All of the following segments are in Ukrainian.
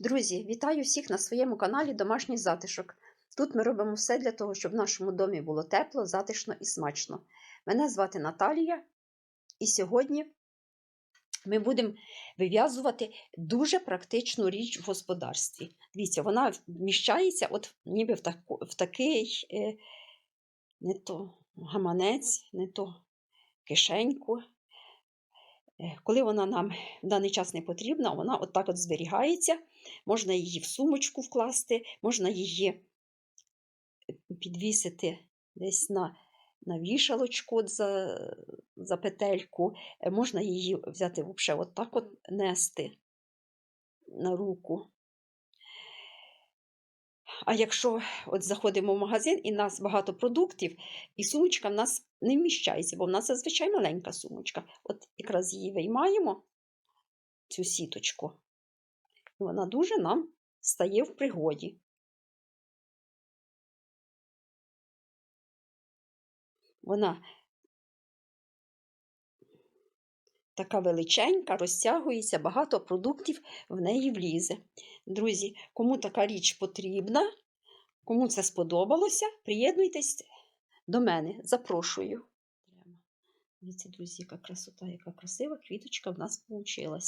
Друзі, вітаю всіх на своєму каналі Домашній затишок. Тут ми робимо все для того, щоб в нашому домі було тепло, затишно і смачно. Мене звати Наталія, і сьогодні ми будемо вив'язувати дуже практичну річ в господарстві. Дивіться, вона вміщається от ніби в, таку, в такий е, не то гаманець, не то кишеньку. Е, Коли вона нам в даний час не потрібна, вона от так от зберігається. Можна її в сумочку вкласти, можна її підвісити десь на, на вішалочку за, за петельку. Можна її взяти взагалі от от нести на руку. А якщо от заходимо в магазин і в нас багато продуктів, і сумочка в нас не вміщається, бо в нас зазвичай маленька сумочка. От якраз її виймаємо, цю сіточку, вона дуже нам стає в пригоді. Вона така величенька, розтягується, багато продуктів в неї влізе. Друзі, кому така річ потрібна, кому це сподобалося, приєднуйтесь до мене. Запрошую. Дивіться, друзі, яка красота, яка красива квіточка в нас вийшла.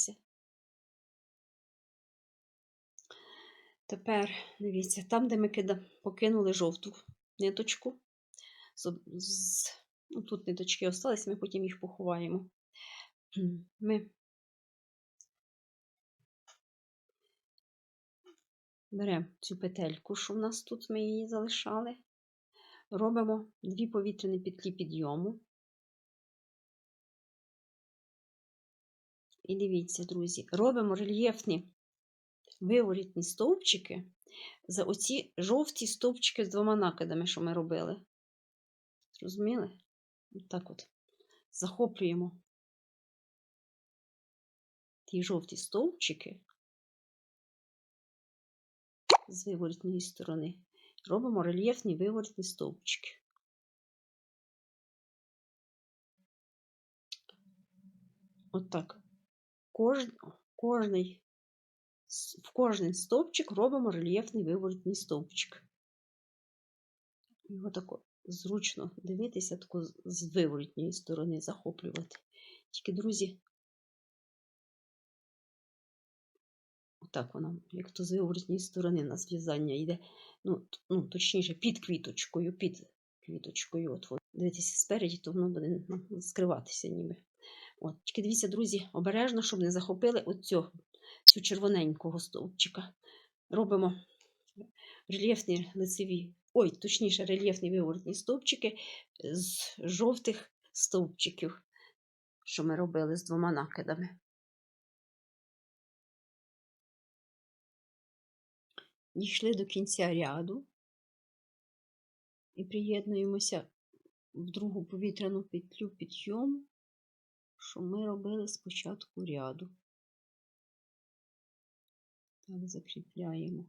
Тепер, дивіться, там, де ми кида, покинули жовту ниточку, з, з, ну, тут ниточки остались, ми потім їх поховаємо. Ми беремо цю петельку, що в нас тут ми її залишали, робимо дві повітряні петлі підйому. І дивіться, друзі, робимо рельєфні виворітні стовпчики за оці жовті стовпчики з двома накидами, що ми робили. Зрозуміли? Так от захоплюємо ті жовті стовпчики з виворітної сторони. Робимо рельєфні виворітні стовпчики. Отак. Кож... Кожний... В кожний стовпчик робимо рельєфний виворітний стовпчик. Його тако зручно дивитися, тако з виворітньої сторони захоплювати. Тільки, друзі, так вона, як то з виворотній сторони на зв'язання йде. Ну, ну, точніше, під квіточкою, під квіточкою. От, от. Дивіться, спереді, то воно буде скриватися ніби. От. Тільки дивіться, друзі, обережно, щоб не захопили оцю, цю червоненького стовпчика. Робимо рельєфні лицеві, ой, точніше, рельєфні виворотні стовпчики з жовтих стовпчиків, що ми робили з двома накидами. Дійшли до кінця ряду і приєднуємося в другу повітряну петлю підйому, що ми робили спочатку ряду. Так, закріпляємо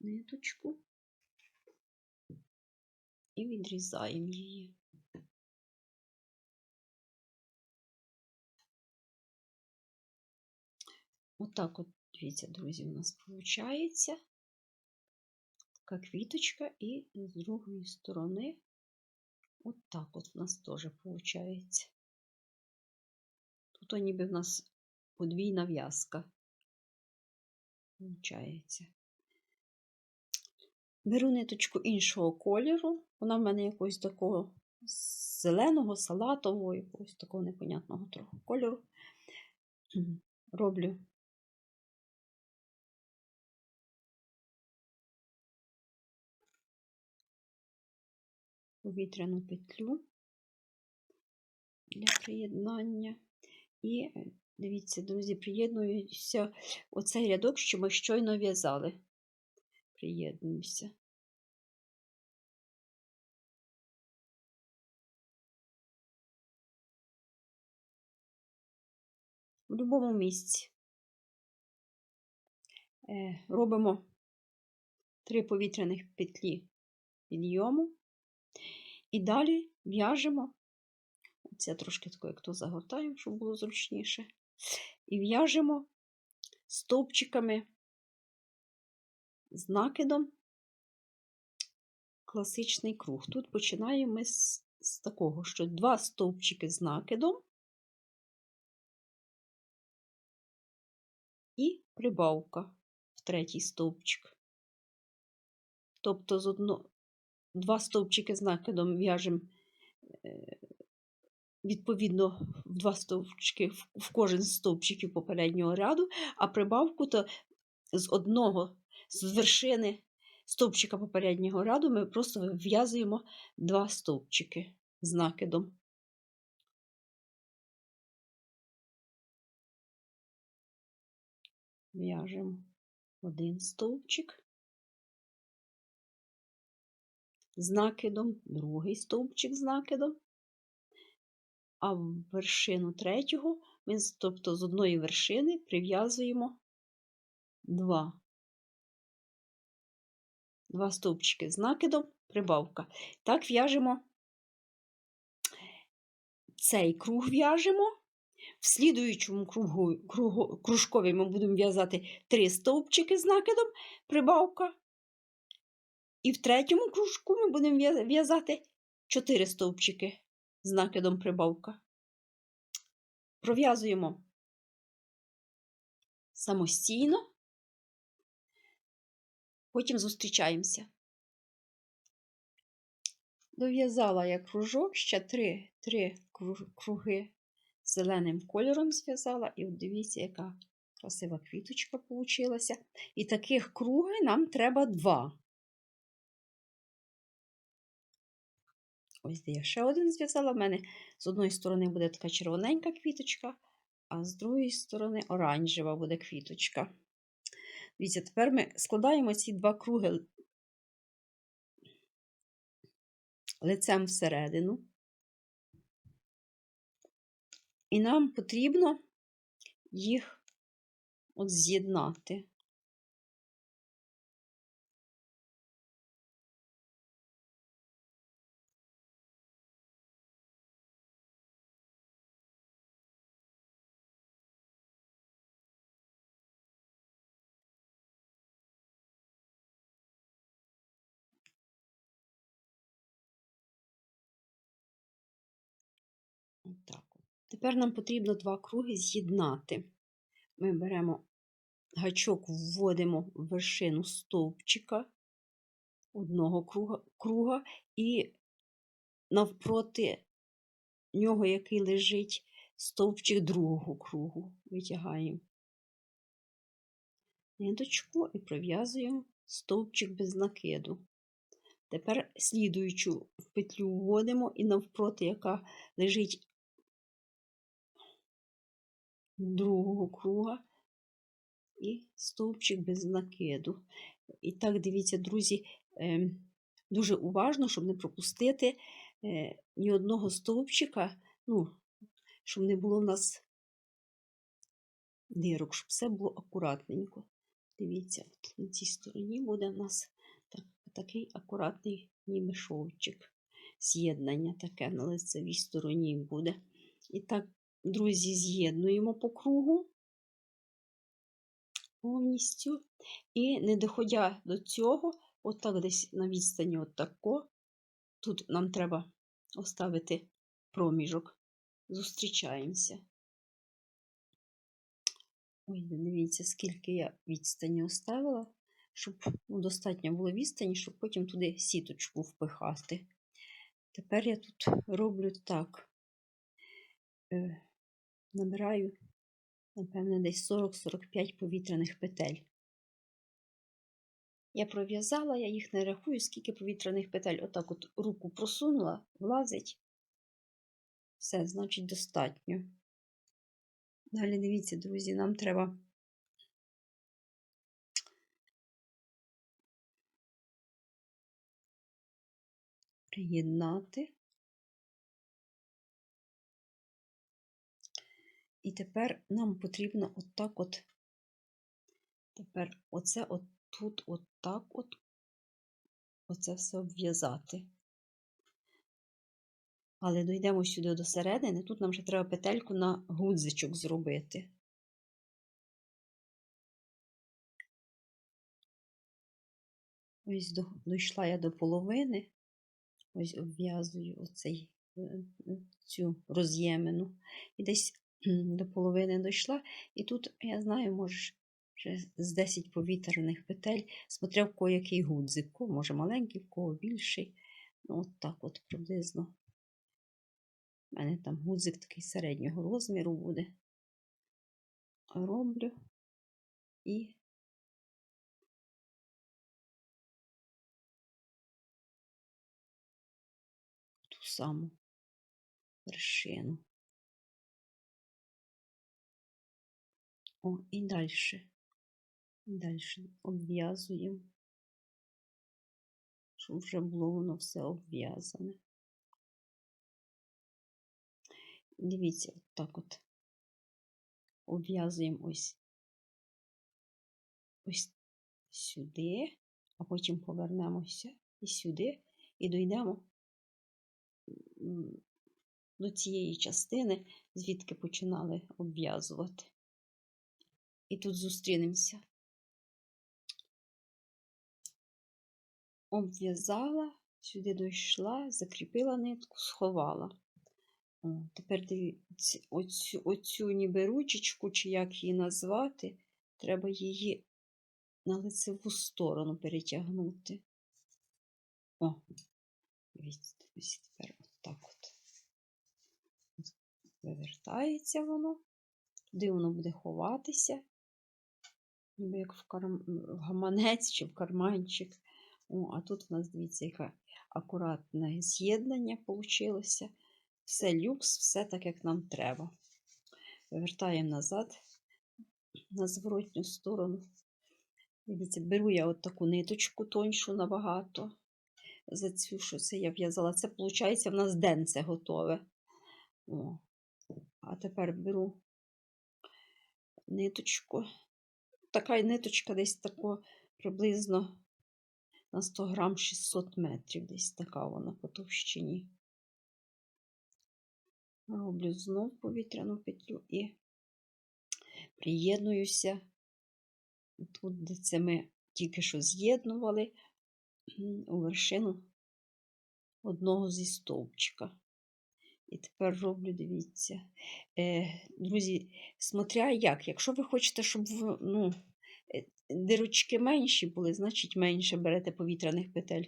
ниточку і відрізаємо її. Отак от Дивіться, друзі, у нас виходить така квіточка, і з другої сторони от от у нас теж виходить. Тут ніби в нас подвійна в'язка. Виходить. Беру ниточку іншого кольору, вона в мене якогось такого зеленого, салатового, якогось такого непонятного трохи кольору. Роблю повітряну петлю для приєднання. І дивіться, друзі, приєднуюся оцей рядок, що ми щойно в'язали. Приєднуюся. В будь-якому місці е, робимо три повітряних петлі підйому. І далі в'яжемо, це трошки тако, як то загортаю, щоб було зручніше. І в'яжемо стовпчиками з накидом класичний круг. Тут починаємо ми з, з такого, що два стовпчики з накидом і прибавка в третій стовпчик. Тобто з одно, два стовпчики з накидом в'яжемо відповідно в два стовпчики в, кожен з стовпчиків попереднього ряду, а прибавку то з одного з вершини стовпчика попереднього ряду ми просто вв'язуємо два стовпчики з накидом. В'яжемо один стовпчик з накидом, другий стовпчик з накидом, а в вершину третього ми, тобто з одної вершини, прив'язуємо два. Два стовпчики з накидом, прибавка. Так в'яжемо цей круг в'яжемо. В слідуючому кругу, кругу, кружкові ми будемо в'язати три стовпчики з накидом, прибавка. І в третьому кружку ми будемо в'язати чотири стовпчики з накидом прибавка. Пров'язуємо самостійно, потім зустрічаємося. Дов'язала я кружок, ще три, три круги зеленим кольором зв'язала, і от дивіться, яка красива квіточка получилася. І таких круги нам треба два. Ось де я ще один зв'язала. У мене з одної сторони буде така червоненька квіточка, а з другої сторони оранжева буде квіточка. Дивіться, тепер ми складаємо ці два круги лицем всередину. І нам потрібно їх от з'єднати. Тепер нам потрібно два круги з'єднати. Ми беремо гачок, вводимо в вершину стовпчика одного круга, круга і навпроти нього, який лежить стовпчик другого кругу, витягаємо ниточку і пров'язуємо стовпчик без накиду. Тепер слідуючу петлю вводимо і навпроти, яка лежить другого круга і стовпчик без накиду. І так, дивіться, друзі, ем, дуже уважно, щоб не пропустити е, ні одного стовпчика, ну, щоб не було в нас дирок, щоб все було акуратненько. Дивіться, на цій стороні буде в нас так, такий акуратний ніби шовчик. З'єднання таке на лицевій стороні буде. І так друзі, з'єднуємо по кругу повністю. І не доходя до цього, отак десь на відстані отако, тут нам треба оставити проміжок. Зустрічаємося. Ой, дивіться, скільки я відстані оставила, щоб ну, достатньо було відстані, щоб потім туди сіточку впихати. Тепер я тут роблю так. Набираю, напевне, десь 40-45 повітряних петель. Я пров'язала, я їх не рахую, скільки повітряних петель. Отак от руку просунула, влазить. Все, значить, достатньо. Далі дивіться, друзі, нам треба приєднати. І тепер нам потрібно отак от, тепер оце от тут отак от, оце все обв'язати. Але дійдемо сюди до середини, тут нам ще треба петельку на гудзичок зробити. Ось дійшла я до половини, ось обв'язую оцей е, цю роз'ємину. І десь до половини дійшла. І тут, я знаю, може, вже з 10 повітряних петель, смотря в кого який гудзик. Може маленький, в кого більший. Ну, от так от приблизно. У мене там гудзик такий середнього розміру буде. Роблю і ту саму вершину. О, і далі. Далі обв'язуємо, щоб вже було воно все обв'язане. Дивіться, от так от обв'язуємо ось ось сюди, а потім повернемося і сюди, і дійдемо до цієї частини, звідки починали обв'язувати. І тут зустрінемося. Обв'язала, сюди дійшла, закріпила нитку, сховала. О, тепер дивіться, оцю, оцю ніби ручечку, чи як її назвати, треба її на лицеву сторону перетягнути. О, дивіться, тепер отак от. Вивертається воно, туди воно буде ховатися, ніби як в, карм... в гаманець чи в карманчик. О, а тут в нас, дивіться, яке акуратне з'єднання вийшло. Все люкс, все так, як нам треба. Вивертаємо назад на зворотню сторону. Дивіться, беру я от таку ниточку тоньшу набагато. За цю, що це я в'язала. Це, виходить, в нас денце готове. О. А тепер беру ниточку. Така ниточка десь тако приблизно на 100 грам 600 метрів. Десь така вона по товщині. Роблю знов повітряну петлю і приєднуюся. Тут, де це ми тільки що з'єднували у вершину одного зі стовпчика. І тепер роблю, дивіться. Е, Друзі, смотря як, якщо ви хочете, щоб ну, е, дирочки менші були, значить менше берете повітряних петель.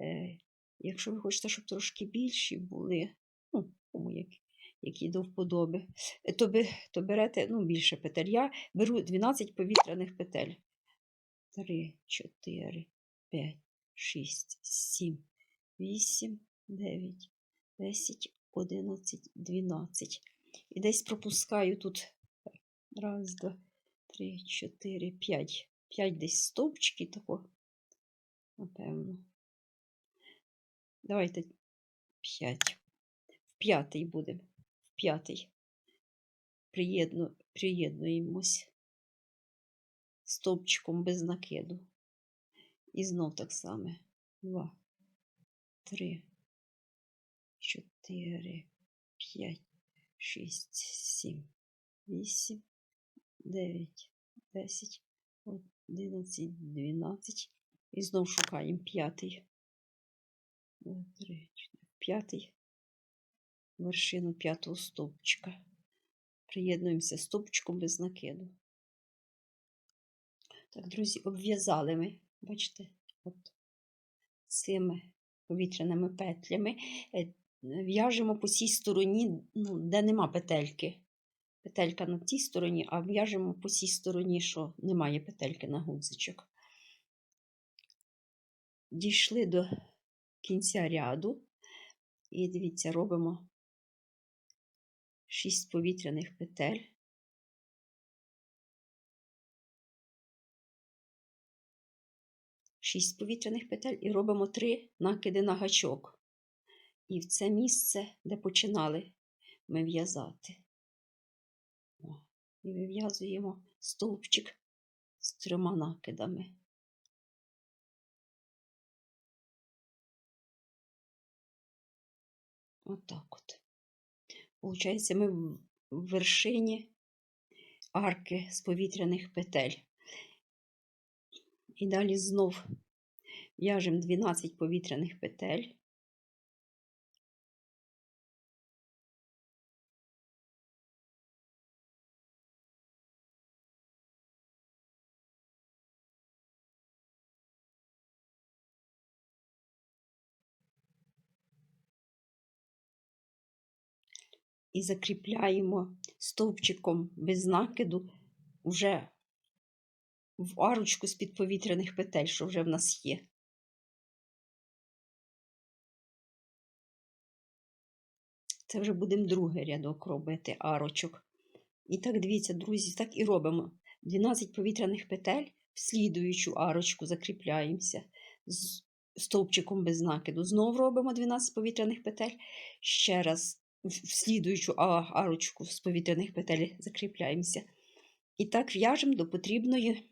Е, Якщо ви хочете, щоб трошки більші були, ну, кому як, які до вподоби, е, то, то берете ну, більше петель. Я беру 12 повітряних петель. 3, 4, 5, 6, 7, 8, 9, 10, 11, 12. І десь пропускаю тут раз, два, три, чотири, п'ять. П'ять десь стовпчики тако. Напевно. Давайте п'ять. В п'ятий будемо. В п'ятий. Приєдну, приєднуємось стовпчиком без накиду. І знов так само. Два, три, чотири, п'ять, шість, сім, вісім, дев'ять, десять, одинадцять, дванадцять. І знов шукаємо п'ятий. П'ятий. Вершину п'ятого стовпчика. Приєднуємося стовпчиком без накиду. Так, друзі, обв'язали ми, бачите, от цими повітряними петлями. В'яжемо по цій стороні, ну, де нема петельки. Петелька на тій стороні, а в'яжемо по цій стороні, що немає петельки на гудзичок. Дійшли до кінця ряду. І дивіться, робимо 6 повітряних петель. Шість повітряних петель і робимо три накиди на гачок. І в це місце, де починали ми в'язати. І вив'язуємо стовпчик з трьома накидами. Отак от. Получається, ми в вершині арки з повітряних петель. І далі знов В'яжемо 12 повітряних петель. І закріпляємо стовпчиком без накиду вже в арочку з-під повітряних петель, що вже в нас є. Це вже будемо другий рядок робити арочок. І так, дивіться, друзі, так і робимо. 12 повітряних петель в слідуючу арочку закріпляємося з стовпчиком без накиду. Знову робимо 12 повітряних петель. Ще раз в слідуючу арочку з повітряних петель закріпляємося. І так в'яжемо до потрібної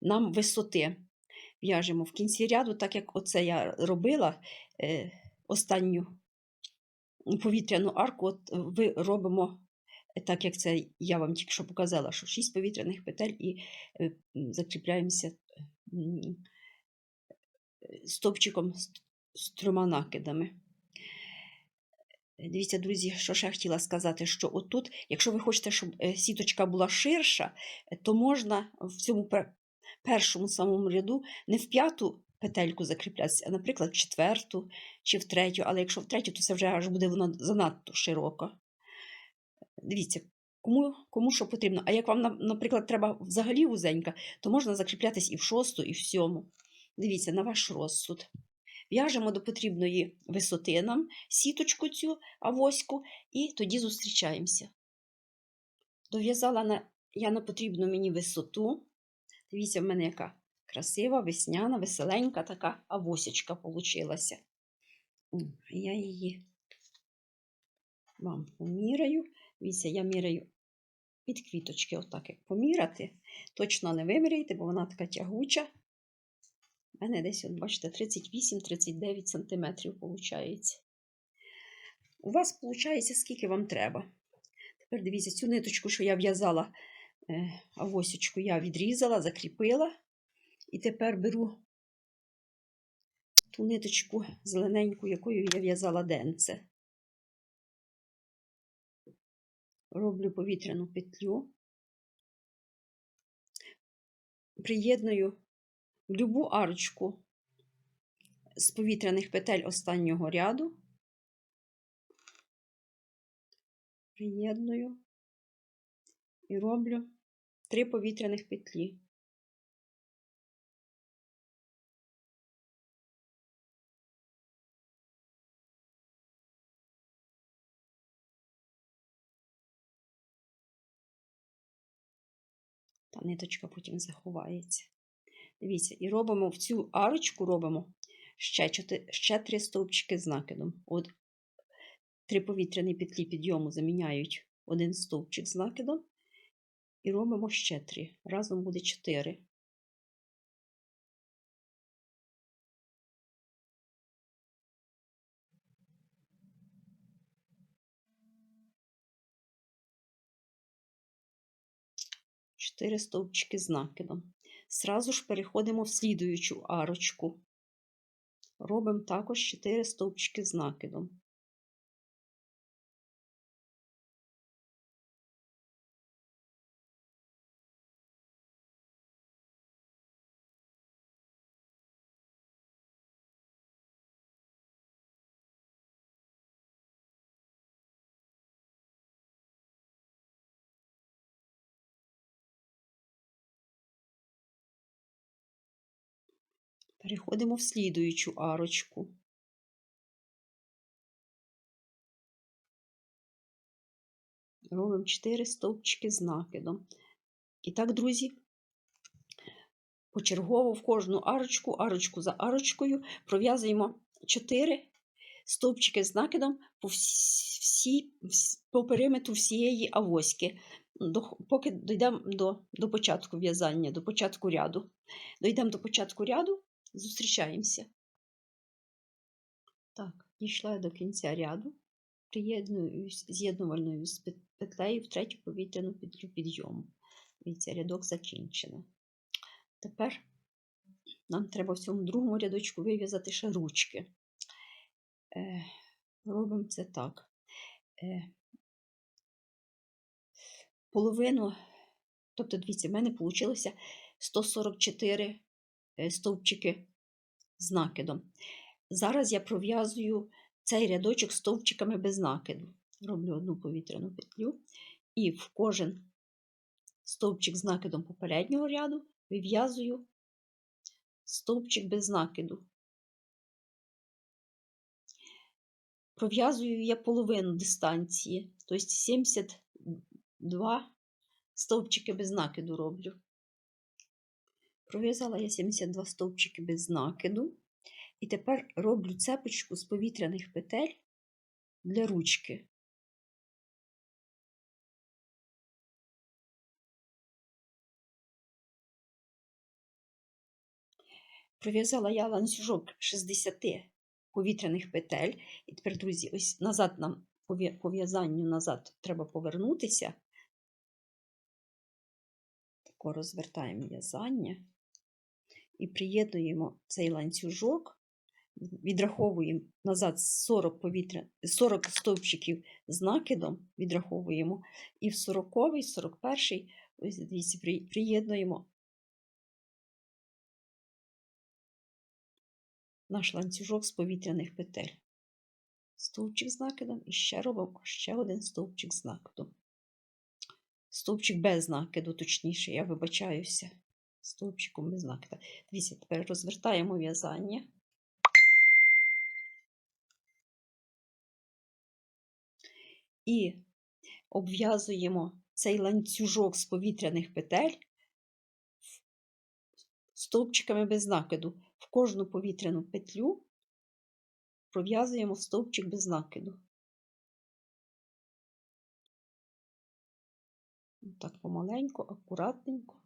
нам висоти. В'яжемо в кінці ряду, так як оце я робила е, останню повітряну арку, от ви робимо, так як це я вам тільки що показала, що 6 повітряних петель і е, закріпляємося стовпчиком з трьома накидами. Дивіться, друзі, що ще я хотіла сказати, що отут, якщо ви хочете, щоб е, сіточка була ширша, то можна в цьому першому самому ряду не в п'яту петельку закріплятися, а, наприклад, в четверту чи в третю, але якщо в третю, то це вже аж буде воно занадто широко. Дивіться, кому кому що потрібно. А як вам, наприклад, треба взагалі вузенька, то можна закріплятись і в шосту, і в сьому. Дивіться, на ваш розсуд. В'яжемо до потрібної висоти нам сіточку цю авоську, і тоді зустрічаємося. Дов'язала я на потрібну мені висоту. Дивіться, в мене яка красива, весняна, веселенька така авосічка получилася. Я її вам поміряю. Дивіться, я міряю під квіточки, отак як поміряти. Точно не виміряйте, бо вона така тягуча. У мене десь, от, бачите, 38-39 см виходить. У вас виходить, скільки вам треба. Тепер дивіться, цю ниточку, що я в'язала е, авосічку, я відрізала, закріпила. І тепер беру ту ниточку зелененьку, якою я в'язала денце. Роблю повітряну петлю, приєдную любу арочку з повітряних петель останнього ряду, приєдную і роблю три повітряних петлі. Та ниточка потім заховається. Дивіться, і робимо в цю арочку робимо ще 4, ще 3 стовпчики з накидом. От Три повітряні петлі підйому заміняють один стовпчик з накидом. І робимо ще 3. Разом буде 4. Чотири стовпчики з накидом. Сразу ж переходимо в слідуючу арочку. Робимо також 4 стовпчики з накидом. Переходимо в слідуючу арочку. Робимо 4 стовпчики з накидом. І так, друзі, почергово в кожну арочку, арочку за арочкою пров'язуємо 4 стовпчики з накидом по всі, по периметру всієї авоськи, до, поки дійдемо до, до початку в'язання, до початку ряду. Дійдемо до початку ряду, Зустрічаємося. Так, дійшла я до кінця ряду, приєдную з'єднувальною з петлею в третю повітряну петлю підйому. Дивіться, рядок закінчено. Тепер нам треба в цьому другому рядочку вив'язати ще ручки. Е, робимо це так. Е, половину, тобто, дивіться, в мене вийшло 144 е, стовпчики з накидом. Зараз я пров'язую цей рядочок стовпчиками без накиду. Роблю одну повітряну петлю і в кожен стовпчик з накидом попереднього ряду вив'язую стовпчик без накиду. Пров'язую я половину дистанції, тобто 72 стовпчики без накиду роблю. Пров'язала я 72 стовпчики без накиду. І тепер роблю цепочку з повітряних петель для ручки. Пров'язала я ланцюжок 60 повітряних петель. І тепер, друзі, ось назад нам по в'язанню назад треба повернутися. Тако розвертаємо в'язання і приєднуємо цей ланцюжок, відраховуємо назад 40 повітря, 40 стовпчиків з накидом, відраховуємо, і в 40-й, 41-й, ось дивіться, приєднуємо наш ланцюжок з повітряних петель. Стовпчик з накидом і ще робимо ще один стовпчик з накидом. Стовпчик без накиду, точніше, я вибачаюся. Стовпчиком без накида. Дивіться, тепер розвертаємо в'язання. І обв'язуємо цей ланцюжок з повітряних петель стовпчиками без накиду. В кожну повітряну петлю пров'язуємо стовпчик без накиду. Так помаленьку, акуратненько.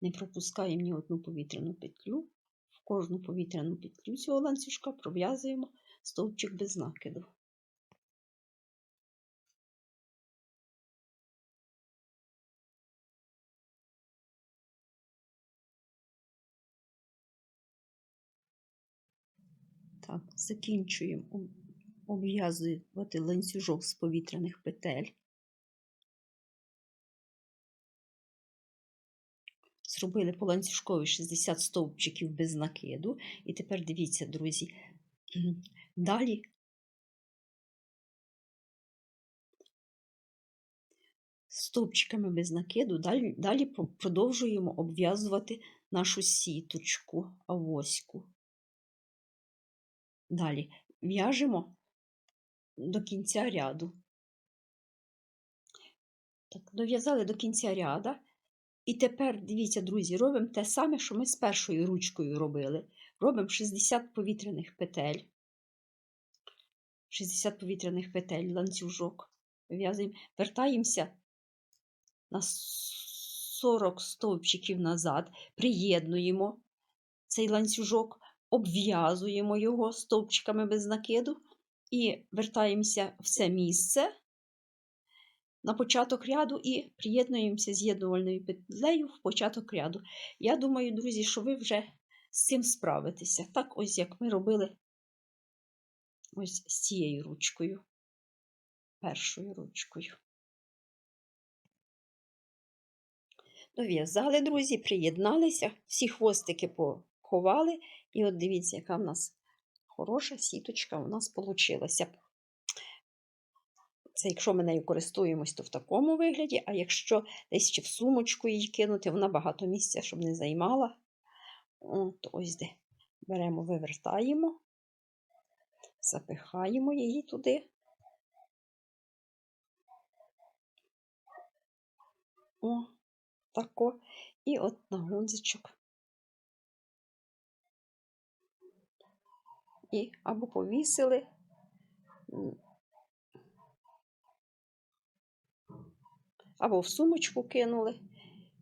Не пропускаємо ні одну повітряну петлю. В кожну повітряну петлю цього ланцюжка пров'язуємо стовпчик без накиду. Так, закінчуємо обв'язувати ланцюжок з повітряних петель. Зробили по ланцюжкові 60 стовпчиків без накиду. І тепер дивіться, друзі, далі стовпчиками без накиду, далі, далі продовжуємо обв'язувати нашу сіточку, авоську. Далі в'яжемо до кінця ряду. Так, Дов'язали до кінця ряда. І тепер, дивіться, друзі, робимо те саме, що ми з першою ручкою робили. Робимо 60 повітряних петель. 60 повітряних петель, ланцюжок. В'язуємо, вертаємося на 40 стовпчиків назад, приєднуємо цей ланцюжок, обв'язуємо його стовпчиками без накиду і вертаємося в це місце на початок ряду і приєднуємося з'єднувальною петлею в початок ряду. Я думаю, друзі, що ви вже з цим справитеся. Так, ось як ми робили ось з цією ручкою, першою ручкою. Дов'язали, друзі, приєдналися, всі хвостики поховали. І от дивіться, яка в нас хороша сіточка у нас вийшла. Це якщо ми нею користуємось, то в такому вигляді, а якщо десь ще в сумочку її кинути, вона багато місця, щоб не займала. От ось де беремо, вивертаємо, запихаємо її туди. О, тако. І от на гудзичок. І або повісили. Або в сумочку кинули.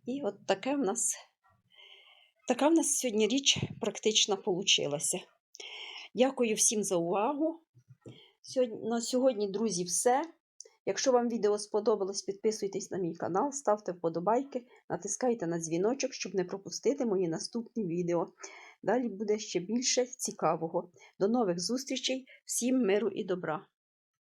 І от таке в нас така в нас сьогодні річ практично получилася. Дякую всім за увагу. На сьогодні, друзі, все. Якщо вам відео сподобалось, підписуйтесь на мій канал, ставте вподобайки, натискайте на дзвіночок, щоб не пропустити мої наступні відео. Далі буде ще більше цікавого. До нових зустрічей, всім миру і добра!